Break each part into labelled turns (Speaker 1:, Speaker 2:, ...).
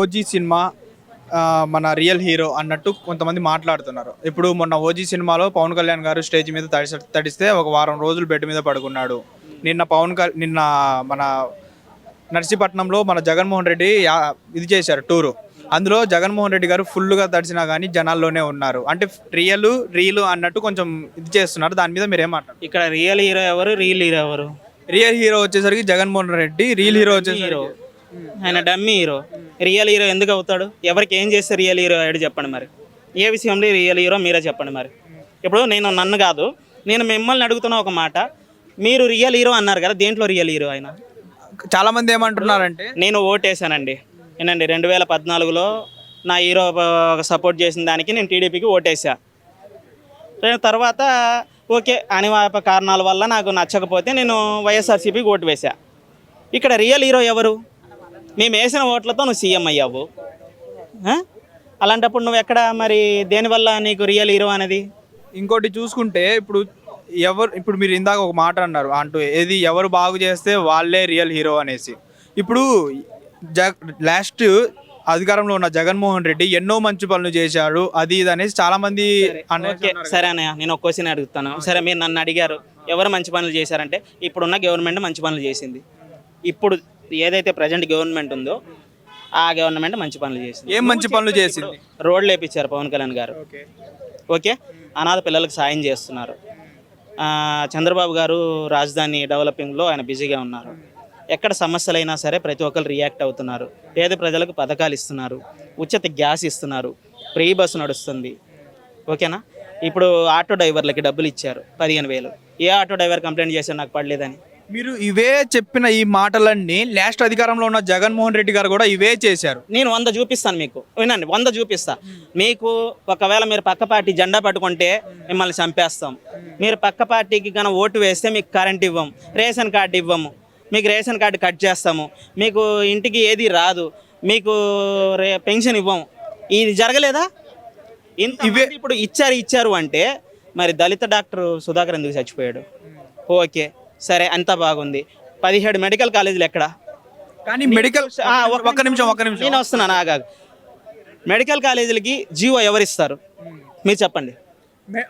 Speaker 1: OG cinema మన real hero అన్నట్టు కొంతమంది మాట్లాడుతున్నారు. ఇప్పుడు మొన్న ఓజీ సినిమాలో పవన్ కళ్యాణ్ గారు స్టేజ్ మీద తడిసి తడిస్తే ఒక వారం రోజులు బెడ్ మీద పడుకున్నాడు. నిన్న పవన్ కల్ నిన్న మన నర్సీపట్నంలో మన జగన్మోహన్ రెడ్డి ఇది చేశారు టూరు. అందులో జగన్మోహన్ రెడ్డి గారు ఫుల్గా తడిచినా కానీ జనాల్లోనే ఉన్నారు. అంటే రియల్ రీల్ అన్నట్టు కొంచెం ఇది చేస్తున్నారు. దాని మీద మీరు ఏం మాట్లాడారు
Speaker 2: ఇక్కడ రియల్ హీరో ఎవరు రియల్ హీరో ఎవరు?
Speaker 1: రియల్ హీరో వచ్చేసరికి జగన్మోహన్ రెడ్డి రియల్ హీరో వచ్చేసరికి
Speaker 2: ఆయన డమ్మీ హీరో. రియల్ హీరో ఎందుకు అవుతాడు? ఎవరికి ఏం చేస్తే రియల్ హీరో అయ్యాడు చెప్పండి మరి. ఏ విషయంలో రియల్ హీరో మీరే చెప్పండి మరి. ఇప్పుడు నేను నన్ను కాదు నేను మిమ్మల్ని అడుగుతున్న ఒక మాట. మీరు రియల్ హీరో అన్నారు కదా దేంట్లో రియల్ హీరో ఆయన?
Speaker 1: చాలా మంది ఏమంటున్నారంటే
Speaker 2: నేను ఓటేసానండి ఏనండి రెండు వేల పద్నాలుగులో నా హీరో సపోర్ట్ చేసిన దానికి నేను టీడీపీకి ఓటేసా తర్వాత ఓకే అనివార్య కారణాల వల్ల నాకు నచ్చకపోతే నేను వైఎస్ఆర్సీపీకి ఓటు వేసా ఇక్కడ రియల్ హీరో ఎవరు? మేము వేసిన ఓట్లతో నువ్వు సీఎం అయ్యావు? అలాంటప్పుడు నువ్వు ఎక్కడ మరి దేనివల్ల నీకు రియల్ హీరో అనేది
Speaker 1: ఇంకోటి చూసుకుంటే ఇప్పుడు ఎవరు ఇప్పుడు మీరు ఇందాక ఒక మాట అన్నారు అంటూ ఏది ఎవరు బాగు చేస్తే వాళ్ళే రియల్ హీరో అనేసి ఇప్పుడు జ లాస్ట్ అధికారంలో ఉన్న జగన్మోహన్ రెడ్డి ఎన్నో మంచి పనులు చేశాడు అది ఇది అనేసి చాలా మంది.
Speaker 2: సరే అన్నయ్య నేను ఒక క్వశ్చన్ అడుగుతాను సరే మీరు నన్ను అడిగారు ఎవరు మంచి పనులు చేశారంటే ఇప్పుడున్న గవర్నమెంట్ మంచి పనులు చేసింది ఇప్పుడు ఏదైతే ప్రజెంట్ గవర్నమెంట్ ఉందో ఆ గవర్నమెంట్ మంచి పనులు చేసింది.
Speaker 1: ఏం మంచి పనులు చేసింది?
Speaker 2: రోడ్లు వేపించారు పవన్ కళ్యాణ్ గారు.
Speaker 1: ఓకే.
Speaker 2: ఓకే? అనాథ పిల్లలకు సాయం చేస్తున్నారు. ఆ, చంద్రబాబు గారు రాజధాని డెవలపింగ్లో ఆయన బిజీగా ఉన్నారు. ఎక్కడ సమస్యలైనా సరే ప్రతి ఒక్కరు రియాక్ట్ అవుతున్నారు. పేద ప్రజలకు పథకాలు ఇస్తున్నారు. ఉచిత గ్యాస్ ఇస్తున్నారు. ఫ్రీ బస్సు నడుస్తుంది. ఓకేనా? ఇప్పుడు ఆటో డ్రైవర్లకి డబ్బులు ఇచ్చారు. పదిహేను వేలు. ఏ ఆటో డ్రైవర్ కంప్లైంట్ చేశారు నాకు పడలేదని.
Speaker 1: మీరు ఇవే చెప్పిన ఈ మాటలన్నీ లాస్ట్ అధికారంలో ఉన్న జగన్మోహన్ రెడ్డి గారు కూడా ఇవే చేశారు.
Speaker 2: నేను వంద చూపిస్తాను మీకు. వినండి వంద చూపిస్తా. మీకు ఒకవేళ మీరు పక్క పార్టీ జెండా పట్టుకుంటే మిమ్మల్ని చంపేస్తాం. మీరు పక్క పార్టీకి కనుక ఓటు వేస్తే మీకు కరెంట్ ఇవ్వం రేషన్ కార్డు ఇవ్వము మీకు రేషన్ కార్డు కట్ చేస్తాము మీకు ఇంటికి ఏది రాదు మీకు రే పెన్షన్ ఇవ్వము ఇది జరగలేదా? ఇంత ఇవే ఇప్పుడు ఇచ్చారు ఇచ్చారు అంటే మరి దళిత డాక్టర్ సుధాకర్ ఎందుకు చచ్చిపోయాడు? ఓకే. సరే అంతా బాగుంది. పదిహేడు మెడికల్ కాలేజీలు ఎక్కడ?
Speaker 1: కానీ మెడికల్ ఒక్క నిమిషం ఒక్క నిమిషం.
Speaker 2: నేను వస్తున్నాను ఆగా మెడికల్ కాలేజీలకి జీవో ఎవరిస్తారు? మీరు చెప్పండి.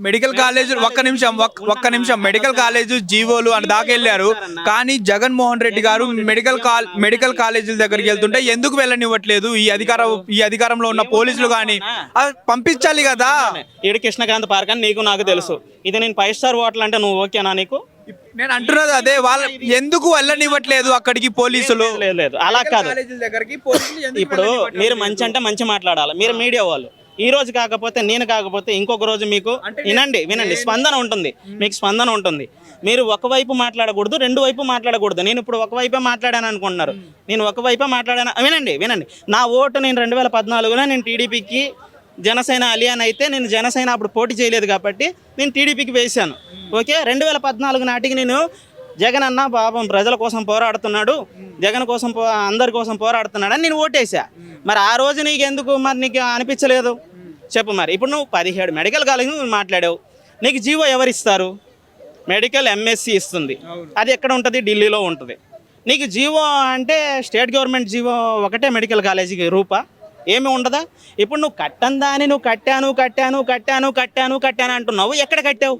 Speaker 1: మెడికల్ కాలేజ్ ఒక్క నిమిషం ఒక్క- నిమిషం. మెడికల్ కాలేజ్ జీవోలు అని దాకా వెళ్ళారు. కానీ జగన్మోహన్ రెడ్డి గారు మెడికల్ కాల్ మెడికల్ కాలేజీల దగ్గరికి వెళ్తుంటే ఎందుకు వెళ్ళనివ్వట్లేదు? ఈ అధికారం ఈ అధికారంలో ఉన్న పోలీసులు కానీ పంపించాలి కదా.
Speaker 2: ఈడు కృష్ణకాంత్ పార్క్ అని నీకు నాకు తెలుసు. ఇది నేను ఫైవ్ స్టార్ హోటల్ అంటే నువ్వు ఓకేనా నీకు?
Speaker 1: నేను అంటున్నది అదే వాళ్ళ ఎందుకు వెళ్ళనివ్వట్లేదు అక్కడికి పోలీసులు?
Speaker 2: లేదు లేదు అలా కాదు.
Speaker 1: దగ్గరికి
Speaker 2: ఇప్పుడు మీరు మంచి అంటే మంచి మాట్లాడాలి. మీరు మీడియా వాళ్ళు. ఈ రోజు కాకపోతే నేను కాకపోతే ఇంకొక రోజు మీకు వినండి వినండి. స్పందన ఉంటుంది. మీకు స్పందన ఉంటుంది. మీరు ఒకవైపు మాట్లాడకూడదు రెండు వైపు మాట్లాడకూడదు. నేను ఇప్పుడు ఒకవైపే మాట్లాడాను అనుకుంటున్నారు. నేను ఒకవైపే మాట్లాడాను. వినండి వినండి. నా ఓటు నేను రెండు వేల పద్నాలుగులో నేను టీడీపీకి జనసేన అలియాన్ అయితే నేను జనసేన అప్పుడు పోటీ చేయలేదు కాబట్టి నేను టీడీపీకి వేశాను. ఓకే రెండు వేల పద్నాలుగు నాటికి నేను జగన్ అన్న పాపం ప్రజల కోసం పోరాడుతున్నాడు జగన్ కోసం పో అందరి కోసం పోరాడుతున్నాడు అని నేను ఓటేసా మరి ఆ రోజు నీకు ఎందుకు మరి నీకు అనిపించలేదు? చెప్పు మరి. ఇప్పుడు నువ్వు పదిహేడు మెడికల్ కాలేజ్ నువ్వు మాట్లాడావు. నీకు జీవో ఎవరు ఇస్తారు మెడికల్ ఎంఎస్సి ఇస్తుంది. అది ఎక్కడ ఉంటుంది? ఢిల్లీలో ఉంటుంది. నీకు జీవో అంటే స్టేట్ గవర్నమెంట్ జీవో ఒకటే మెడికల్ కాలేజీకి రూపా? ఏమి ఉండదా? ఇప్పుడు నువ్వు కట్టని దాన్ని నువ్వు కట్టాను కట్టాను కట్టాను కట్టాను కట్టాను అంటున్నావు. ఎక్కడ కట్టావు?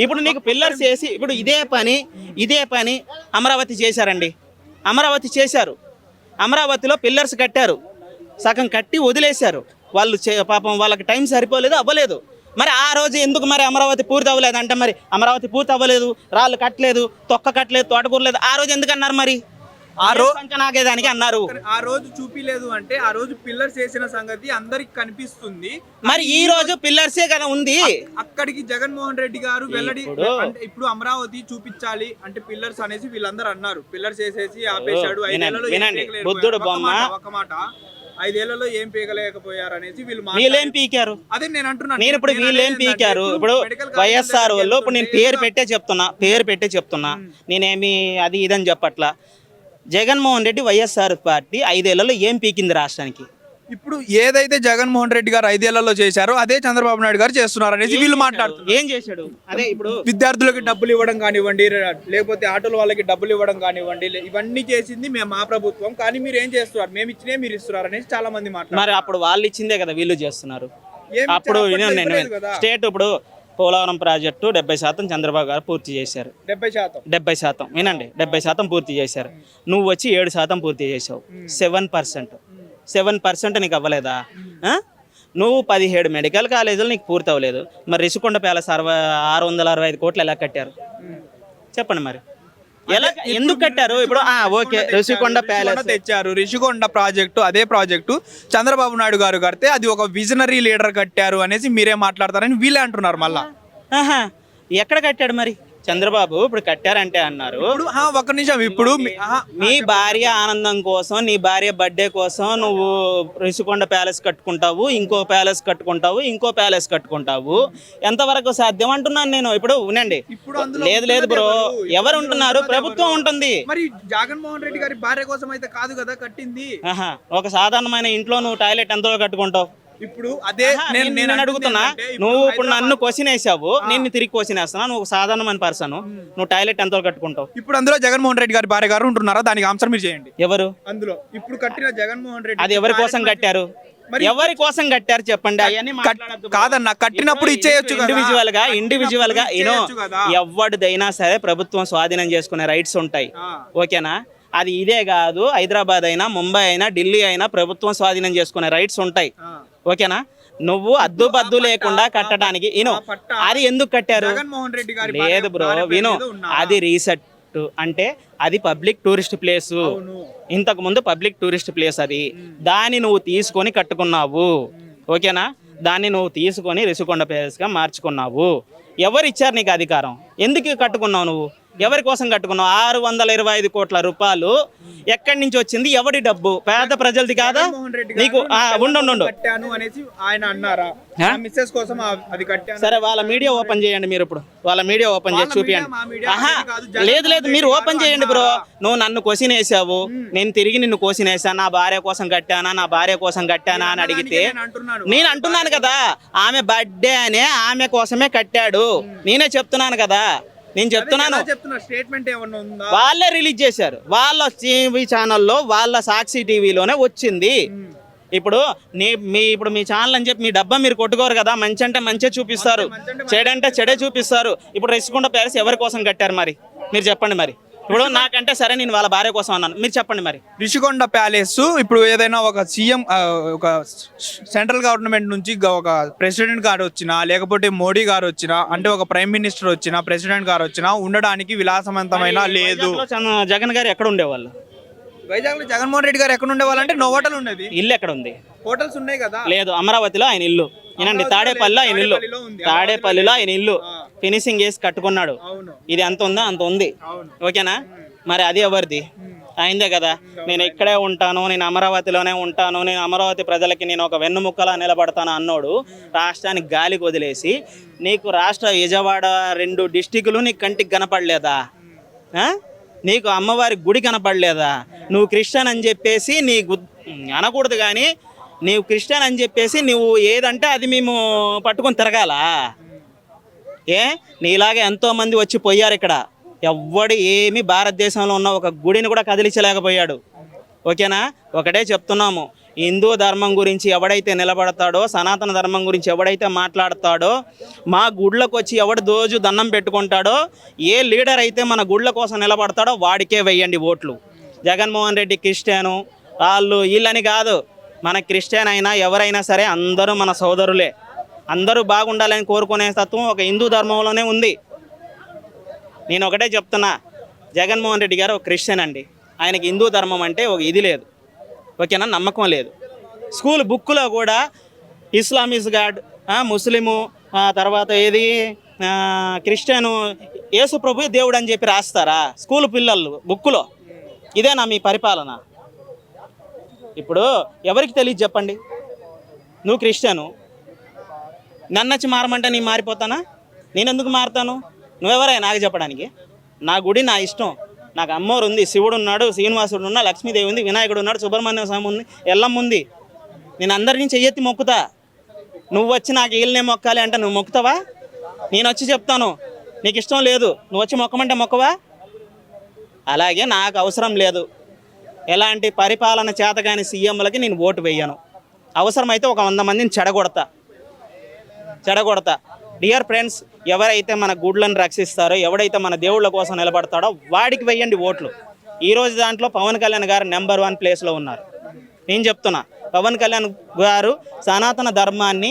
Speaker 2: ఇప్పుడు నీకు పిల్లర్స్ వేసి ఇప్పుడు ఇదే పని ఇదే పని అమరావతి చేశారండి. అమరావతి చేశారు. అమరావతిలో పిల్లర్స్ కట్టారు. సగం కట్టి వదిలేశారు. వాళ్ళు చే- పాపం వాళ్ళకి టైం సరిపోలేదు అవ్వలేదు. మరి ఆ రోజు ఎందుకు మరి అమరావతి పూర్తి అవ్వలేదు అంటే మరి అమరావతి పూర్తి అవ్వలేదు రాళ్ళు కట్టలేదు తొక్క కట్టలేదు తోటకూరలేదు ఆ రోజు ఎందుకన్నారు మరి? ఆ రోజు అన్నారు.
Speaker 1: ఆ రోజు చూపిలేదు అంటే ఆ రోజు పిల్లర్స్ వేసిన సంగతి అందరికి కనిపిస్తుంది.
Speaker 2: మరి ఈ రోజు పిల్లర్సే కదా ఉంది.
Speaker 1: అక్కడికి జగన్మోహన్ రెడ్డి గారు వెల్లడి
Speaker 2: ఇప్పుడు-
Speaker 1: అంటే ఇప్పుడు అమరావతి చూపించాలి అంటే పిల్లర్స్ అనేసి వీళ్ళందరూ అన్నారు. పిల్లర్స్ వేసేసి ఆపేశాడు.
Speaker 2: వినండి,
Speaker 1: ఐదేళ్ళలో ఏం
Speaker 2: వినండి.
Speaker 1: పీకలేకపోయారు.
Speaker 2: బుద్ధుడు బొమ్మ.
Speaker 1: మాట, ఒక్క మాట. ఐదేళ్ళలో ఏం పీకలేకపోయారు అనేసి వీళ్ళు
Speaker 2: వీళ్ళేం. పీకారు?
Speaker 1: అదే నేను అంటున్నాను.
Speaker 2: నేను ఇప్పుడు వీళ్ళేం పీకారు? ఇప్పుడు వైఎస్ఆర్ వాళ్ళు ఇప్పుడు నేను పేరు పెట్టే చెప్తున్నా పేరు పెట్టే చెప్తున్నా. నేనేమి అది ఇదని చెప్పట్లా. జగన్మోహన్ రెడ్డి వైఎస్ఆర్ పార్టీ ఐదేళ్ళలో ఏం పీకింది రాష్ట్రానికి?
Speaker 1: ఇప్పుడు ఏదైతే జగన్మోహన్ రెడ్డి గారు ఐదేళ్ళలో చేశారో అదే చంద్రబాబు నాయుడు గారు చేస్తున్నారు అనేసి వీళ్ళు మాట్లాడుతున్నారు.
Speaker 2: ఏం చేశాడు? అదే ఇప్పుడు
Speaker 1: విద్యార్థులకి డబ్బులు ఇవ్వడం కానివ్వండి లేకపోతే ఆటోల వాళ్ళకి డబ్బులు ఇవ్వడం కానివ్వండి ఇవన్నీ చేసింది మేము మా ప్రభుత్వం. కానీ మీరు ఏం చేస్తున్నారు? మేము ఇచ్చినే మీరు ఇస్తున్నారు అనేసి చాలా మంది మాట్లాడారు
Speaker 2: మరి అప్పుడు వాళ్ళు ఇచ్చిందే కదా వీళ్ళు చేస్తున్నారు? అప్పుడు. స్టేట్ ఇప్పుడు పోలవరం ప్రాజెక్టు డెబ్బై శాతం చంద్రబాబు గారు పూర్తి చేశారు.
Speaker 1: డెబ్బై శాతం?
Speaker 2: డెబ్బై శాతం. వినండి డెబ్బై శాతం పూర్తి చేశారు. నువ్వు వచ్చి ఏడు శాతం పూర్తి చేసావు సెవెన్ పర్సెంట్. సెవెన్ పర్సెంట్ నీకు అవ్వలేదా? నువ్వు పదిహేడు మెడికల్ కాలేజీలు నీకు పూర్తి అవ్వలేదు మరి రిషికొండ ప్యాలెస్ అరవై ఆరు వందల అరవై ఐదు కోట్లు ఎలా కట్టారు? చెప్పండి మరి. ఎలా ఎందుకు కట్టారు? ఇప్పుడు ఆ, ఓకే రిషికొండ ప్యాలెస్.
Speaker 1: తెచ్చారు రిషికొండ ప్రాజెక్టు అదే ప్రాజెక్టు. చంద్రబాబు నాయుడు గారు కడితే అది ఒక విజనరీ లీడర్ కట్టారు అనేసి మీరే మాట్లాడతారని వీళ్ళే అంటున్నారు మళ్ళా.
Speaker 2: ఎక్కడ కట్టాడు మరి? చంద్రబాబు ఇప్పుడు కట్టారంటే అన్నారు.
Speaker 1: ఒక్క నిమిషం ఇప్పుడు మీ-
Speaker 2: భార్య ఆనందం కోసం నీ భార్య బర్త్డే కోసం నువ్వు రిషికొండ ప్యాలెస్ కట్టుకుంటావు ఇంకో ప్యాలెస్ కట్టుకుంటావు ఇంకో ప్యాలెస్ కట్టుకుంటావు. ఎంతవరకు సాధ్యం అంటున్నాను నేను. ఇప్పుడు వినండి లేదు లేదు బ్రో.
Speaker 1: ఎవరు?
Speaker 2: ఉంటున్నారు? ప్రభుత్వం? ఉంటుంది.
Speaker 1: మరి జగన్మోహన్ రెడ్డి గారి భార్య కోసం అయితే కాదు కదా కట్టింది.
Speaker 2: ఒక సాధారణమైన ఇంట్లో నువ్వు టాయిలెట్ ఎంతలో కట్టుకుంటావు?
Speaker 1: ఇప్పుడు అదే నేను
Speaker 2: నేను
Speaker 1: నేను
Speaker 2: నేను అడుగుతున్నా. నువ్వు ఇప్పుడు నన్ను క్వశ్చన్ వేసావు. నేను తిరిగి క్వశ్చన్ వేస్తున్నా. నువ్వు సాధారణమైన పర్సన్ నువ్వు టాయిలెట్ ఎంతలో కట్టుకుంటావు?
Speaker 1: ఇప్పుడు అందులో జగన్మోహన్ రెడ్డి గారి భార్య గారు ఉంటున్నారా? దానికి ఆన్సర్ మీరు చేయండి.
Speaker 2: ఎవరు?
Speaker 1: అందులో. ఇప్పుడు కట్టిన జగన్మోహన్ రెడ్డి
Speaker 2: అది ఎవరి కోసం కట్టారు?
Speaker 1: మరి-
Speaker 2: ఎవరి కోసం కట్టారు చెప్పండి?
Speaker 1: కాదన్న కట్టినప్పుడు ఇచ్చేయచ్చు
Speaker 2: ఇండివిజువల్గా ఇండివిజువల్గా యూనో. ఎవరిదైనా సరే ప్రభుత్వం స్వాధీనం చేసుకునే రైట్స్ ఉంటాయి. ఓకేనా? అది ఇదే కాదు. హైదరాబాద్ అయినా ముంబై అయినా ఢిల్లీ అయినా ప్రభుత్వం స్వాధీనం చేసుకునే రైట్స్ ఉంటాయి. ఓకేనా? నువ్వు అద్దు పద్దు లేకుండా కట్టడానికి ఇను అది ఎందుకు కట్టారు? లేదు బ్రో విను. అది రీసెట్ అంటే అది పబ్లిక్ టూరిస్ట్ ప్లేస్. ఇంతకు ముందు పబ్లిక్ టూరిస్ట్ ప్లేస్ అది. దాన్ని నువ్వు తీసుకొని కట్టుకున్నావు. ఓకేనా? దాన్ని నువ్వు తీసుకొని రిషికొండ ప్లేస్గా మార్చుకున్నావు. ఎవరు ఇచ్చారు నీకు అధికారం? ఎందుకు కట్టుకున్నావు నువ్వు? ఎవరి కోసం కట్టుకున్నావు? ఆరు వందల ఇరవై ఐదు కోట్ల రూపాయలు ఎక్కడి నుంచి వచ్చింది? ఎవడి డబ్బు? పేద ప్రజలది కాదా? నీకు ఉండు
Speaker 1: కట్టాను అనేసి ఆయన అన్నారా? మిస్సెస్ కోసం అది కట్టాను.
Speaker 2: సరే వాళ్ళ మీడియా ఓపెన్ చేయండి మీరు ఇప్పుడు. వాళ్ళ మీడియా ఓపెన్ చేసి చూపియండి.
Speaker 1: మీడియా
Speaker 2: ఆహా లేదు లేదు మీరు ఓపెన్ చేయండి బ్రో? నువ్వు నన్ను క్వశ్చన్ వేసావు నేను తిరిగి నిన్ను క్వశ్చన్ వేసాను నా భార్య కోసం కట్టానా? నా భార్య కోసం కట్టానా అని అడిగితే
Speaker 1: నేను అంటున్నాను.
Speaker 2: కదా. ఆమె బర్త్డే అనే ఆమె కోసమే కట్టాడు. నేనే చెప్తున్నాను కదా. నేను చెప్తున్నాను.
Speaker 1: స్టేట్మెంట్ ఏమన్నా ఉందా?
Speaker 2: వాళ్ళే రిలీజ్ చేశారు. వాళ్ళ టీవీ ఛానల్లో వాళ్ళ సాక్షి టీవీలోనే వచ్చింది. ఇప్పుడు నీ మీ ఇప్పుడు మీ ఛానల్ అని చెప్పి మీ డబ్బా మీరు కొట్టుకోరు కదా మంచి అంటే మంచిగా చూపిస్తారు. చెడంటే చెడే చూపిస్తారు. ఇప్పుడు రెసికొండ ప్యాలెస్ ఎవరి కోసం కట్టారు మరి? మీరు చెప్పండి మరి. ఇప్పుడు నాకంటే సరే నేను వాళ్ళ భార్య కోసం అన్నాను. మీరు చెప్పండి మరి.
Speaker 1: రిషికొండ ప్యాలెస్ ఇప్పుడు ఏదైనా ఒక సీఎం ఒక సెంట్రల్ గవర్నమెంట్ నుంచి ఒక ప్రెసిడెంట్ గారు వచ్చినా లేకపోతే మోడీ గారు వచ్చినా అంటే ఒక ప్రైమ్ మినిస్టర్ వచ్చినా ప్రెసిడెంట్ గారు వచ్చినా ఉండడానికి విలాసవంతమైన లేదు.
Speaker 2: జగన్ గారు ఎక్కడ ఉండేవాళ్ళు?
Speaker 1: వైజాగ్లో జగన్మోహన్ రెడ్డి గారు ఎక్కడ ఉండేవాళ్ళంటే నోవటల్ ఉండేది
Speaker 2: ఇల్లు ఎక్కడ ఉంది?
Speaker 1: హోటల్స్ ఉన్నాయి కదా.
Speaker 2: లేదు అమరావతిలో ఆయన ఇల్లు. తాడేపల్లిలో ఆయన ఇల్లు.
Speaker 1: తాడేపల్లిలో
Speaker 2: ఆయన ఇల్లు. ఫినిషింగ్ చేసి కట్టుకున్నాడు. ఇది ఎంత ఉందో? అంత ఉంది. ఓకేనా? మరి అది ఎవరిది? అయిందే కదా. నేను ఇక్కడే ఉంటాను నేను అమరావతిలోనే ఉంటాను నేను అమరావతి ప్రజలకి నేను ఒక వెన్నుముక్కలా నిలబడతాను అన్నోడు రాష్ట్రానికి గాలికి వదిలేసి నీకు రాష్ట్ర విజయవాడ రెండు డిస్టికులు నీకు కంటికి కనపడలేదా? నీకు అమ్మవారి గుడి కనపడలేదా? నువ్వు క్రిస్టియన్ అని చెప్పేసి నీ గు- అనకూడదు కానీ నీవు క్రిస్టియన్ అని చెప్పేసి నువ్వు ఏదంటే అది మేము పట్టుకొని తిరగాల? ఏ? నీలాగే ఎంతోమంది వచ్చి పోయారు ఇక్కడ. ఎవ్వడు ఏమి భారతదేశంలో ఉన్న ఒక గుడిని కూడా కదిలించలేకపోయాడు. ఓకేనా? ఒకటే చెప్తున్నాము. హిందూ ధర్మం గురించి ఎవడైతే నిలబడతాడో సనాతన ధర్మం గురించి ఎవడైతే మాట్లాడతాడో మా గుళ్ళకు వచ్చి ఎవడు రోజు దండం పెట్టుకుంటాడో ఏ లీడర్ అయితే మన గుళ్ళ కోసం నిలబడతాడో వాడికే వెయ్యండి ఓట్లు. జగన్మోహన్ రెడ్డి క్రిస్టియను వాళ్ళు వీళ్ళని కాదు. మన క్రిస్టియన్ అయినా ఎవరైనా సరే అందరూ మన సోదరులే. అందరూ బాగుండాలని కోరుకునే తత్వం ఒక హిందూ ధర్మంలోనే ఉంది. నేను ఒకటే చెప్తున్నా జగన్మోహన్ రెడ్డి గారు ఒక క్రిస్టియన్ అండి. ఆయనకి హిందూ ధర్మం అంటే ఒక ఇది లేదు. ఓకేనా? నమ్మకం లేదు. స్కూల్ బుక్లో కూడా ఇస్లామిస్ గాడ్ ముస్లిము తర్వాత ఏది క్రిస్టియను యేసు ప్రభు దేవుడు అని చెప్పి రాస్తారా? స్కూల్ పిల్లలు బుక్కులో. ఇదేనా మీ పరిపాలన? ఇప్పుడు ఎవరికి తెలియదు చెప్పండి. నువ్వు క్రిస్టియను నన్నొచ్చి మారమంటే నేను మారిపోతానా? నేను ఎందుకు మారుతాను? నువ్వెవరే నాకు చెప్పడానికి? నా గుడి నా ఇష్టం. నాకు అమ్మోరు ఉంది శివుడు ఉన్నాడు శ్రీనివాసుడు ఉన్నా లక్ష్మీదేవి ఉంది వినాయకుడు ఉన్నాడు సుబ్రహ్మణ్య స్వామి ఉంది ఎల్లమ్మ ఉంది నేను అందరినీ చెయ్యెత్తి మొక్కుతా. నువ్వు వచ్చి నాకు ఈళ్ళనే మొక్కాలి అంటే నువ్వు మొక్కుతావా? నేను వచ్చి చెప్తాను. నీకు ఇష్టం లేదు. నువ్వు వచ్చి మొక్కమంటే మొక్కవా? అలాగే నాకు అవసరం లేదు. ఎలాంటి పరిపాలన చేతగాని సీఎంలకి నేను ఓటు వేయను. అవసరమైతే ఒక వంద మందిని చెడగొడతా. చెడగొడతా. డియర్ ఫ్రెండ్స్ ఎవరైతే మన గుడ్లను రక్షిస్తారో ఎవడైతే మన దేవుళ్ళ కోసం నిలబడతాడో వాడికి వెయ్యండి ఓట్లు. ఈరోజు దాంట్లో పవన్ కళ్యాణ్ గారు నెంబర్ వన్ ప్లేస్లో ఉన్నారు. నేను చెప్తున్నా పవన్ కళ్యాణ్ గారు సనాతన ధర్మాన్ని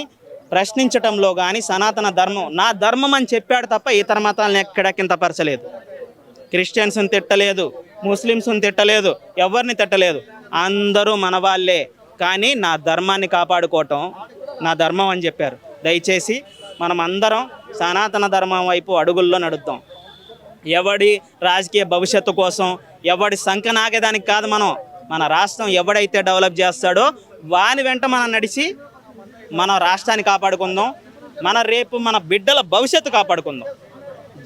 Speaker 2: ప్రశ్నించటంలో కానీ సనాతన ధర్మం నా ధర్మం అని చెప్పాడు తప్ప ఇతర మతాలను ఎక్కడ కింతపరచలేదు క్రిస్టియన్స్ని తిట్టలేదు ముస్లిమ్స్ని తిట్టలేదు ఎవరిని తిట్టలేదు అందరూ మన వాళ్ళే. కానీ నా ధర్మాన్ని కాపాడుకోవటం నా ధర్మం అని చెప్పారు. దయచేసి మనం అందరం సనాతన ధర్మం వైపు అడుగుల్లో నడుద్దాం. ఎవడి రాజకీయ భవిష్యత్తు కోసం ఎవడి సంఖ నాగేదానికి కాదు మనం. మన రాష్ట్రం ఎవడైతే డెవలప్ చేస్తాడో వాని వెంట మనం నడిచి మన రాష్ట్రాన్ని కాపాడుకుందాం. మన రేపు మన బిడ్డల భవిష్యత్తు కాపాడుకుందాం.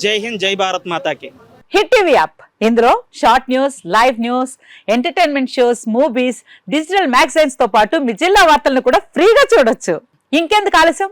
Speaker 2: జై హింద్ జై భారత్ మాతాకి.
Speaker 3: Hit TV app. ఇందులో short news live news entertainment shows movies digital మ్యాగజైన్స్తో పాటు మీ జిల్లా వార్తలను కూడా ఫ్రీగా చూడొచ్చు. ఇంకెందుకు ఆలస్యం?